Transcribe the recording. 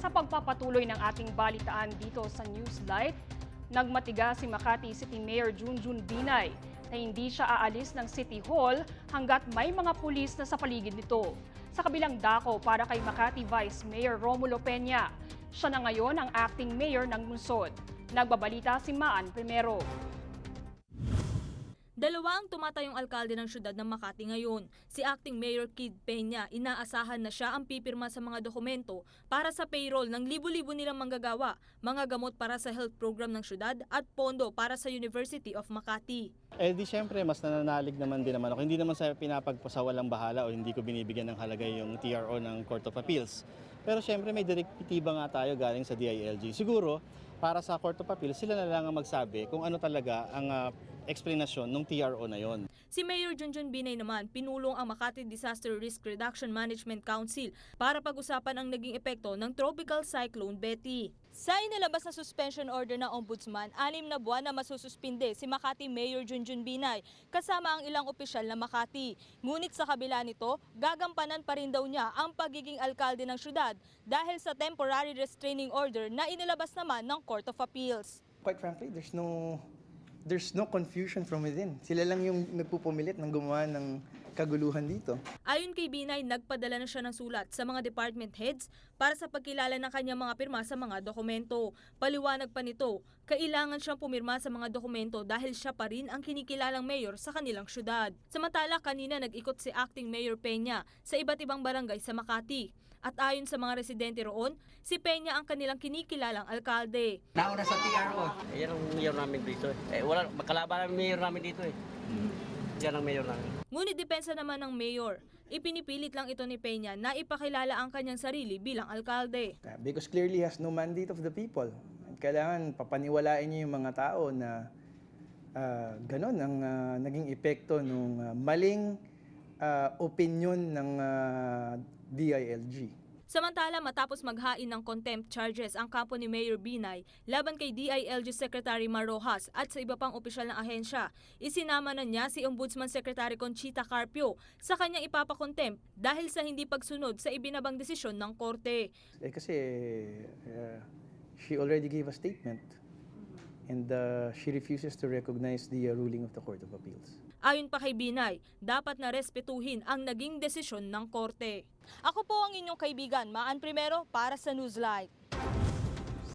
Sa pagpapatuloy ng ating balitaan dito sa Newslight, nagmatiga si Makati City Mayor Junjun Binay na hindi siya aalis ng City Hall hanggat may mga pulis na sa paligid nito. Sa kabilang dako para kay Makati Vice Mayor Romulo Peña, siya na ngayon ang acting mayor ng lungsod. Nagbabalita si Maan Primero. Dalawa ang tumatayong alkalde ng syudad ng Makati ngayon. Si Acting Mayor Kid Peña, inaasahan na siya ang pipirma sa mga dokumento para sa payroll ng libo-libo nilang manggagawa, mga gamot para sa health program ng syudad at pondo para sa University of Makati. Eh di syempre, mas nananalig naman din naman ako. Hindi naman sa pinapagpasawalang bahala o hindi ko binibigyan ng halaga yung TRO ng Court of Appeals. Pero syempre may direktiba nga tayo galing sa DILG. Siguro, para sa Court of Appeals, sila na lang ang magsabi kung ano talaga ang ah, explanation ng TRO na yon. Si Mayor Junjun Binay naman pinulong ang Makati Disaster Risk Reduction Management Council para pag-usapan ang naging epekto ng Tropical Cyclone Betty. Sa inilabas na suspension order ng Ombudsman, anim na buwan na masususpinde si Makati Mayor Junjun Binay kasama ang ilang opisyal na Makati. Ngunit sa kabila nito, gagampanan pa rin daw niya ang pagiging alkalde ng syudad dahil sa temporary restraining order na inilabas naman ng Court of Appeals. quite frankly, there's no there's no confusion from within. Sila lang yung nagpupumilit ng gumawa ng kaguluhan dito. Ayon kay Binay, nagpadala na siya ng sulat sa mga department heads para sa pagkilala ng kanyang mga pirma sa mga dokumento. Paliwanag pa nito, kailangan siyang pumirma sa mga dokumento dahil siya pa rin ang kinikilalang mayor sa kanilang syudad. Samantala, kanina nag-ikot si Acting Mayor Peña sa iba't ibang barangay sa Makati. At ayon sa mga residente roon, si Peña ang kanilang kinikilalang alkalde. Nauna sa TRO. Eh, yan ang mayor namin dito. Eh, wala, magkalaban ang mayor namin dito eh. Yan ang mayor namin. Ngunit depensa naman ng mayor, ipinipilit lang ito ni Peña na ipakilala ang kanyang sarili bilang alkalde. Uh, Because clearly has no mandate of the people. Kailangan papaniwalain niyo yung mga tao na uh, ganon ang ah, naging epekto ng maling ah, opinion ng ah, DILG. Samantala, matapos maghain ng contempt charges ang kampo ni Mayor Binay laban kay DILG Secretary Marojas at sa iba pang opisyal ng ahensya, isinama na niya si Ombudsman Secretary Conchita Carpio sa kanyang ipapakontempt dahil sa hindi pagsunod sa ibinabang desisyon ng korte. Eh kasi uh, she already gave a statement and uh, she refuses to recognize the uh, ruling of the Court of Appeals. Ayon pa kay Binay, dapat na respetuhin ang naging desisyon ng korte. Ako po ang inyong kaibigan, Maan Primero para sa Newslight.